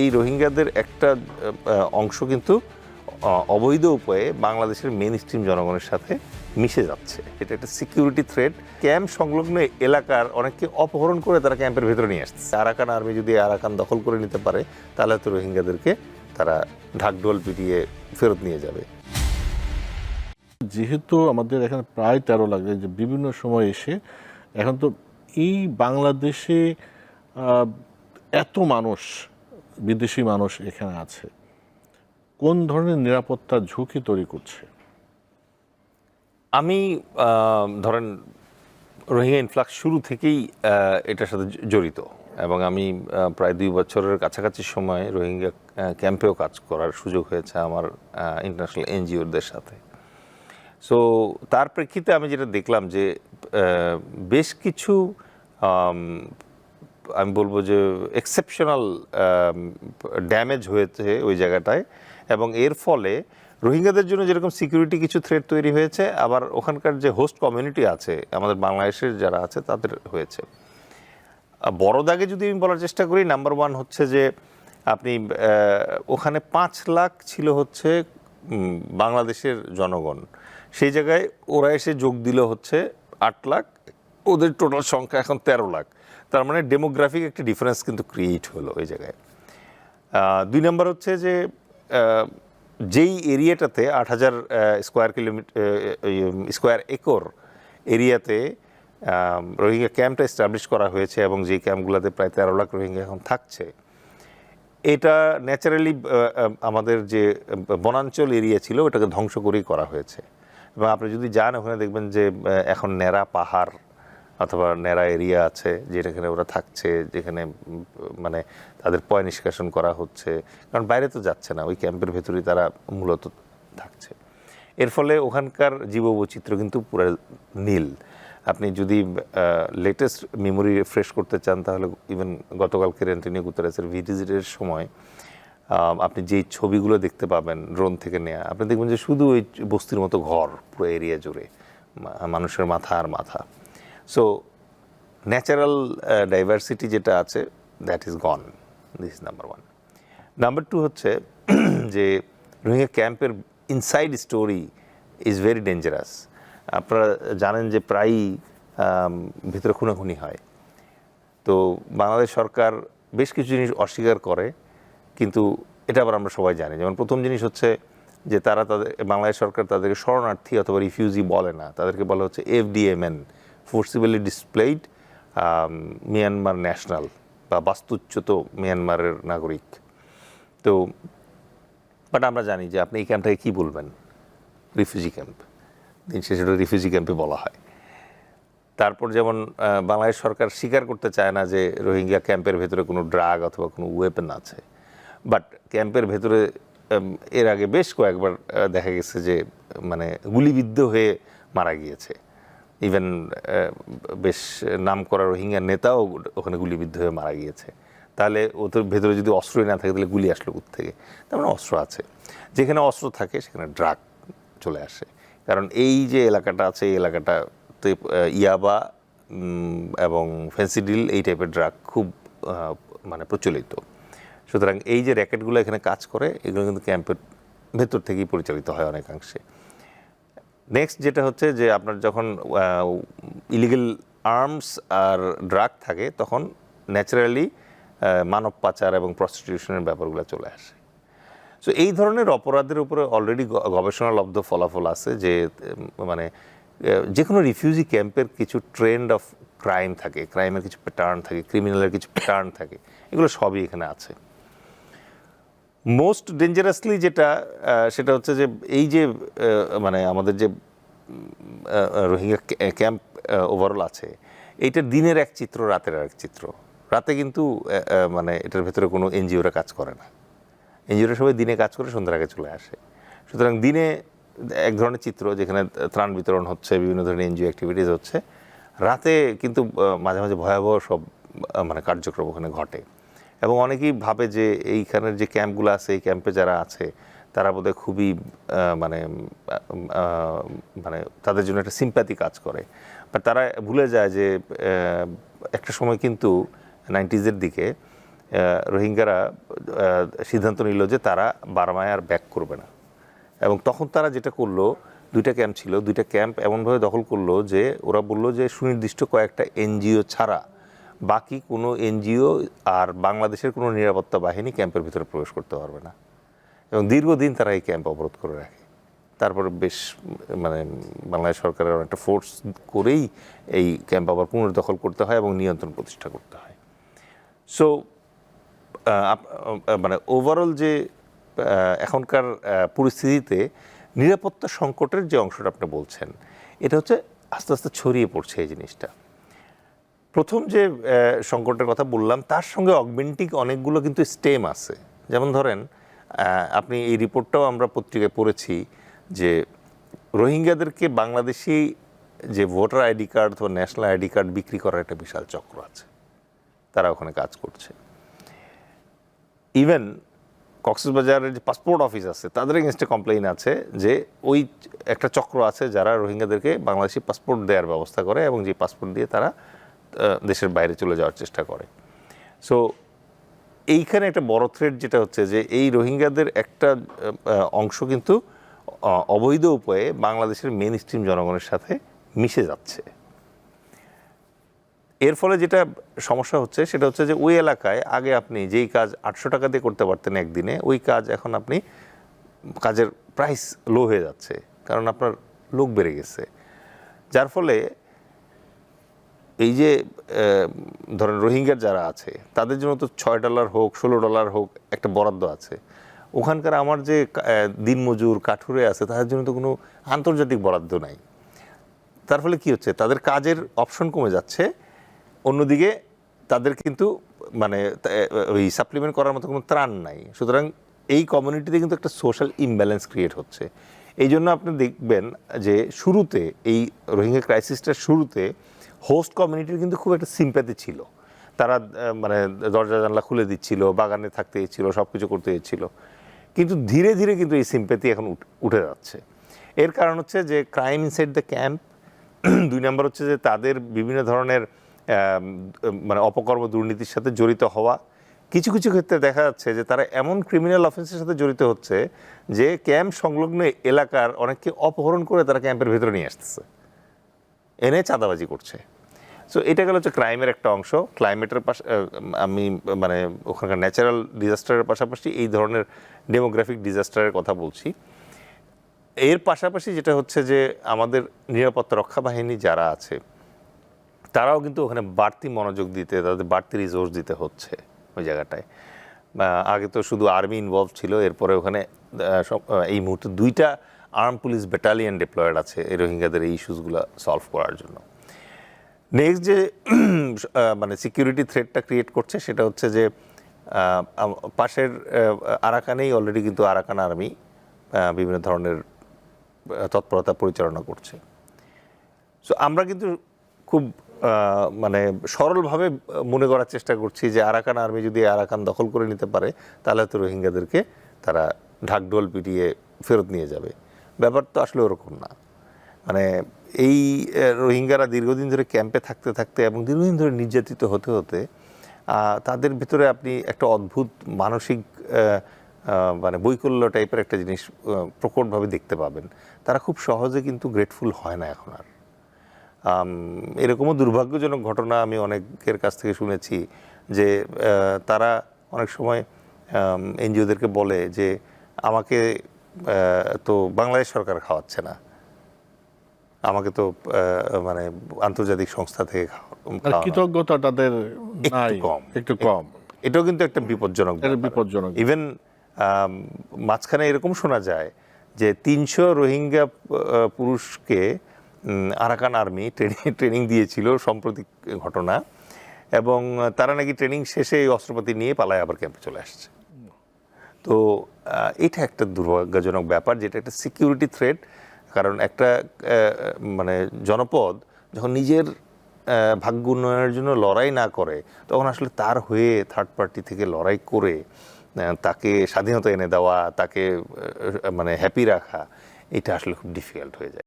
এই রোহিঙ্গাদের একটা অংশ কিন্তু অবৈধ উপায়ে বাংলাদেশের মেন স্ট্রিম জনগণের সাথে মিশে যাচ্ছে। এটা একটা সিকিউরিটি থ্রেট ক্যাম্প সংলগ্ন এলাকার অনেককে অপহরণ করে তারা ক্যাম্পের ভেতরে নিয়ে আসছে। আরাকান আর্মি যদি আরাকান দখল করে নিতে পারে, তাহলে তো রোহিঙ্গাদেরকে তারা ঢাকঢোল পিটিয়ে ফেরত নিয়ে যাবে। যেহেতু আমাদের এখানে প্রায় তেরো লাখ যে বিভিন্ন সময় এসে, এখন তো এই বাংলাদেশে এত মানুষ বিদেশি মানুষ এখানে আছে। কোন ধরনের নিরাপত্তার ঝুঁকি তৈরি করছে? আমি ধরেন, রোহিঙ্গা ইনফ্লাক্স শুরু থেকেই এটার সাথে জড়িত। এবং আমি প্রায় দুই বছরের কাছাকাছি সময় রোহিঙ্গা ক্যাম্পেও কাজ করার সুযোগ হয়েছে আমার ইন্টারন্যাশনাল এনজিওদের সাথে। সো তার প্রেক্ষিতে আমি যেটা দেখলাম যে বেশ কিছু আম, বলব যে এক্সেপশনাল ড্যামেজ হয়েছে ওই জায়গাটায় এবং এর ফলে রোহিঙ্গাদের জন্য যেরকম সিকিউরিটি কিছু থ্রেট তৈরি হয়েছে আবার ওখানকার যে হোস্ট কমিউনিটি আছে আমাদের বাংলাদেশের যারা আছে তাদের হয়েছে। বড় দাগে যদি আমি বলার চেষ্টা করি নাম্বার ওয়ান হচ্ছে যে আপনি ওখানে পাঁচ লাখ ছিল হচ্ছে বাংলাদেশের জনগণ। সেই জায়গায় ওরা এসে যোগ দিল হচ্ছে আট লাখ ওদের টোটাল সংখ্যা এখন তেরো লাখ। তার মানে ডেমোগ্রাফিক একটা ডিফারেন্স কিন্তু ক্রিয়েট হলো ওই জায়গায়। দুই নম্বর হচ্ছে যে যেই এরিয়াটাতে আট হাজার স্কোয়ার কিলোমিটার স্কোয়ার একর এরিয়াতে রোহিঙ্গা ক্যাম্পটা এস্টাবলিশ করা হয়েছে এবং যে ক্যাম্পগুলোতে প্রায় তেরো লাখ রোহিঙ্গা এখন থাকছে, এটা ন্যাচারালি আমাদের যে বনাঞ্চল এরিয়া ছিল ওটাকে ধ্বংস করেই করা হয়েছে। এবং আপনি যদি যান, ওখানে দেখবেন যে এখন ন্যাড়া পাহাড় অথবা ন্যাড়া এরিয়া আছে যেখানে ওরা থাকছে, যেখানে মানে তাদের পয় নিষ্কাশন করা হচ্ছে। কারণ বাইরে তো যাচ্ছে না, ওই ক্যাম্পের ভেতরেই তারা মূলত থাকছে। এর ফলে ওখানকার জীববৈচিত্র্য কিন্তু পুরো নীল। আপনি যদি লেটেস্ট মেমোরি রিফ্রেশ করতে চান, তাহলে ইভেন গতকালকে অ্যান্টনিও গুতারেসের ভিজিটের সময় আপনি যেই ছবিগুলো দেখতে পাবেন ড্রোন থেকে নেওয়া আপনি দেখবেন যে শুধু ওই বস্তির মতো ঘর পুরো এরিয়া জুড়ে মানুষের মাথা আর মাথা। সো ন্যাচারাল ডাইভার্সিটি যেটা আছে that is gone this number one number two হচ্ছে যে রোহিঙ্গা ক্যাম্পের inside story is very dangerous আপনারা জানেন যে প্রায়ই ভিতরে খুনাখুনি হয়। তো বাংলাদেশ সরকার বেশ কিছু জিনিস অস্বীকার করে, কিন্তু এটা আবার আমরা সবাই জানি। যেমন প্রথম জিনিস হচ্ছে যে, তারা তাদের, বাংলাদেশ সরকার তাদেরকে শরণার্থী অথবা রিফিউজি বলে না। তাদেরকে বলা হচ্ছে FDMN forcibly displaced Myanmar national বা বাস্তুচ্যুত মিয়ানমারের নাগরিক। তো বাট আমরা জানি যে আপনি এই ক্যাম্পটাকে কী বলবেন? রিফিউজি ক্যাম্প দিন শেষে রিফিউজি ক্যাম্পে বলা হয়। তারপর যেমন বাংলাদেশ সরকার স্বীকার করতে চায় না যে রোহিঙ্গা ক্যাম্পের ভেতরে কোনো ড্রাগ অথবা কোনো ওয়েপেন আছে। বাট ক্যাম্পের ভেতরে এর আগে বেশ কয়েকবার দেখা গেছে যে মানে গুলিবিদ্ধ হয়ে মারা গিয়েছে। ইভেন বেশ নাম করা রোহিঙ্গা নেতাও ওখানে গুলিবিদ্ধ হয়ে মারা গিয়েছে। তাহলে ওদের ভেতরে যদি অস্ত্রই না থাকে, তাহলে গুলি আসলো কোথ থেকে তার মানে অস্ত্র আছে। যেখানে অস্ত্র থাকে, সেখানে ড্রাগ চলে আসে। কারণ এই যে এলাকাটা আছে, এই এলাকাটাতে ইয়াবা এবং ফেন্সিডিল এই টাইপের ড্রাগ খুব মানে প্রচলিত। সুতরাং এই যে র্যাকেটগুলো এখানে কাজ করে, এগুলো কিন্তু ক্যাম্পের ভেতর থেকেই পরিচালিত হয় অনেকাংশে। নেক্সট যেটা হচ্ছে যে আপনার যখন ইলিগেল আর্মস আর ড্রাগ থাকে, তখন ন্যাচারালি মানব পাচার এবং প্রস্টিটিউশনের ব্যাপারগুলো চলে আসে। সো এই ধরনের অপরাধের উপরে অলরেডি গবেষণালব্ধ ফলাফল আছে যে মানে যে কোনো রিফিউজি ক্যাম্পের কিছু ট্রেন্ড অফ ক্রাইম থাকে ক্রাইমের কিছু প্যাটার্ন থাকে ক্রিমিনালের কিছু প্যাটার্ন থাকে, এগুলো সবই এখানে আছে। মোস্ট ডেঞ্জারাসলি যেটা সেটা হচ্ছে যে এই যে মানে আমাদের যে রোহিঙ্গা ক্যাম্প ওভারঅল আছে, এইটা দিনের এক চিত্র, রাতের এক চিত্র। রাতে কিন্তু মানে এটার ভেতরে কোনো এনজিওরা কাজ করে না। এনজিওরা সবাই দিনে কাজ করে, সন্ধ্যার আগে চলে আসে। সুতরাং দিনে এক ধরনের চিত্র, যেখানে ত্রাণ বিতরণ হচ্ছে, বিভিন্ন ধরনের এনজিও অ্যাক্টিভিটিস হচ্ছে। রাতে কিন্তু মাঝে মাঝে ভয়াবহ সব মানে কার্যক্রম ওখানে ঘটে। এবং অনেকেই ভাবে যে এইখানের যে ক্যাম্পগুলো আছে, এই ক্যাম্পে যারা আছে, তারা বোধহয় খুবই মানে মানে তাদের জন্য একটা সিম্প্যাথি কাজ করে। বাট তারা ভুলে যায় যে একটা সময় কিন্তু নাইনটিজের দিকে রোহিঙ্গারা সিদ্ধান্ত নিল যে তারা বার্মায় আর ব্যাক করবে না। এবং তখন তারা যেটা করল, দুইটা ক্যাম্প ছিল, দুইটা ক্যাম্প এমনভাবে দখল করল যে, ওরা বলল যে সুনির্দিষ্ট কয়েকটা এনজিও ছাড়া বাকি কোনো এনজিও আর বাংলাদেশের কোনো নিরাপত্তা বাহিনী ক্যাম্পের ভিতরে প্রবেশ করতে পারবে না। এবং দীর্ঘদিন তারা এই ক্যাম্প অবরোধ করে রাখে। তারপরে বেশ মানে বাংলাদেশ সরকারের একটা ফোর্স করেই এই ক্যাম্প আবার পুনর্দখল করতে হয় এবং নিয়ন্ত্রণ প্রতিষ্ঠা করতে হয়। সো মানে ওভারঅল যে এখনকার পরিস্থিতিতে নিরাপত্তা সংকটের যে অংশটা আপনি বলছেন, এটা হচ্ছে আস্তে আস্তে ছড়িয়ে পড়ছে এই জিনিসটা। প্রথম যে সংকটের কথা বললাম, তার সঙ্গে অগমেন্টিক অনেকগুলো কিন্তু স্টেম আছে। যেমন ধরেন আপনি এই রিপোর্টটাও আমরা পত্রিকায় পড়েছি যে, রোহিঙ্গাদেরকে বাংলাদেশি যে ভোটার আইডি কার্ড অথবা ন্যাশনাল আইডি কার্ড বিক্রি করার একটা বিশাল চক্র আছে। তারা ওখানে কাজ করছে। ইভেন কক্সবাজারের যে পাসপোর্ট অফিস আছে, তাদের এগেনস্টে কমপ্লেইন আছে যে, ওই একটা চক্র আছে যারা রোহিঙ্গাদেরকে বাংলাদেশি পাসপোর্ট দেওয়ার ব্যবস্থা করে এবং যে পাসপোর্ট দিয়ে তারা দেশের বাইরে চলে যাওয়ার চেষ্টা করে। সো এইখানে একটা বড় থ্রেড যেটা হচ্ছে যে, এই রোহিঙ্গাদের একটা অংশ কিন্তু অবৈধ উপায়ে বাংলাদেশের মেন স্ট্রিম জনগণের সাথে মিশে যাচ্ছে। এর ফলে যেটা সমস্যা হচ্ছে, সেটা হচ্ছে যে, ওই এলাকায় আগে আপনি যেই কাজ আটশো টাকা দিয়ে করতে পারতেন একদিনে, ওই কাজ এখন আপনি কাজের প্রাইস লো হয়ে যাচ্ছে, কারণ আপনার লোক বেড়ে গেছে। যার ফলে এই যে ধরেন রোহিঙ্গার যারা আছে, তাদের জন্য তো ছয় ডলার হোক, ষোলো ডলার হোক, একটা বরাদ্দ আছে। ওখানকার আমার যে দিনমজুর কাঠুরে আছে, তাদের জন্য তো কোনো আন্তর্জাতিক বরাদ্দ নাই। তার ফলে কি হচ্ছে? তাদের কাজের অপশন কমে যাচ্ছে। অন্যদিকে তাদের কিন্তু মানে ওই সাপ্লিমেন্ট করার মতো কোনো ত্রাণ নাই। সুতরাং এই কমিউনিটিতে কিন্তু একটা সোশ্যাল ইমব্যালেন্স ক্রিয়েট হচ্ছে। এই জন্য আপনি দেখবেন যে, শুরুতে এই রোহিঙ্গা ক্রাইসিসটার শুরুতে হোস্ট কমিউনিটির কিন্তু খুব একটা সিম্প্যাথি ছিল। তারা মানে দরজা জানলা খুলে দিচ্ছিল, বাগানে থাকতে ইচ্ছিল সব কিছু করতে ইচ্ছিল কিন্তু ধীরে ধীরে কিন্তু এই সিম্প্যাথি এখন উঠে যাচ্ছে। এর কারণ হচ্ছে যে ক্রাইম ইনসাইড দ্য ক্যাম্প দুই নম্বর হচ্ছে যে তাদের বিভিন্ন ধরনের মানে অপকর্ম দুর্নীতির সাথে জড়িত হওয়া। কিছু কিছু ক্ষেত্রে দেখা যাচ্ছে যে তারা এমন ক্রিমিনাল অফেন্সের সাথে জড়িত হচ্ছে যে ক্যাম্প সংলগ্ন এলাকার অনেককে অপহরণ করে তারা ক্যাম্পের ভেতরে নিয়ে আসতেছে। এনে চাঁদাবাজি করছে। সো এটা গেল হচ্ছে ক্রাইমের একটা অংশ। ক্লাইমেটের পাশ আমি মানে ওখানকার ন্যাচারাল ডিজাস্টারের পাশাপাশি এই ধরনের ডেমোগ্রাফিক ডিজাস্টারের কথা বলছি। এর পাশাপাশি যেটা হচ্ছে যে, আমাদের নিরাপত্তা রক্ষা বাহিনী যারা আছে, তারাও কিন্তু ওখানে বাড়তি মনোযোগ দিতে, তাদের বাড়তি রিসোর্স দিতে হচ্ছে ওই জায়গাটায়। আগে তো শুধু আর্মি ইনভলভ ছিল, এরপরে ওখানে এই মুহূর্তে দুইটা আর্ম পুলিশ ব্যাটালিয়ান ডিপ্লয়েড আছে এই রোহিঙ্গাদের এই ইস্যুসগুলো সলভ করার জন্য। নেক্সট যে মানে সিকিউরিটি থ্রেটটা ক্রিয়েট করছে সেটা হচ্ছে যে পাশের আরাকানেই অলরেডি কিন্তু আরাকান আর্মি বিভিন্ন ধরনের তৎপরতা পরিচালনা করছে। সো আমরা কিন্তু খুব মানে সরলভাবে মনে করার চেষ্টা করছি যে আরাকান আর্মি যদি আরাকান দখল করে নিতে পারে, তাহলে তো রোহিঙ্গাদেরকে তারা ঢাকঢোল পিটিয়ে ফেরত নিয়ে যাবে। ব্যাপার তো আসলে ওরকম না। মানে এই রোহিঙ্গারা দীর্ঘদিন ধরে ক্যাম্পে থাকতে থাকতে এবং দীর্ঘদিন ধরে নির্যাতিত হতে হতে তাদের ভিতরে আপনি একটা অদ্ভুত মানসিক মানে বৈকল্য টাইপের একটা জিনিস প্রকটভাবে দেখতে পাবেন। তারা খুব সহজে কিন্তু গ্রেটফুল হয় না এখন আর। এরকমও দুর্ভাগ্যজনক ঘটনা আমি অনেকের কাছ থেকে শুনেছি যে তারা অনেক সময় এনজিওদেরকে বলে যে, আমাকে তো বাংলাদেশ সরকার খাওয়াচ্ছে না। আমাকে তো মানে আন্তর্জাতিক সংস্থা থেকে খাওয়ানো। কৃতজ্ঞতা তাদের একটু কম। একটু কম এটাও কিন্তু একটা বিপজ্জনক বিপজ্জনক ইভেন মাঝখানে এরকম শোনা যায় যে তিনশো রোহিঙ্গা পুরুষকে আরাকান আর্মি ট্রেনিং ট্রেনিং দিয়েছিল সম্প্রতি ঘটনা এবং তারা নাকি ট্রেনিং শেষে এই অস্ত্রপাতি নিয়ে পালায় আবার ক্যাম্পে চলে আসছে তো এটা একটা দুর্ভাগ্যজনক ব্যাপার যেটা একটা সিকিউরিটি থ্রেট কারণ একটা মানে জনপদ যখন নিজের ভাগ্য উন্নয়নের জন্য লড়াই না করে, তখন আসলে তার হয়ে থার্ড পার্টি থেকে লড়াই করে তাকে স্বাধীনতা এনে দেওয়া, তাকে মানে হ্যাপি রাখা, এটা আসলে খুব ডিফিকাল্ট হয়ে যায়।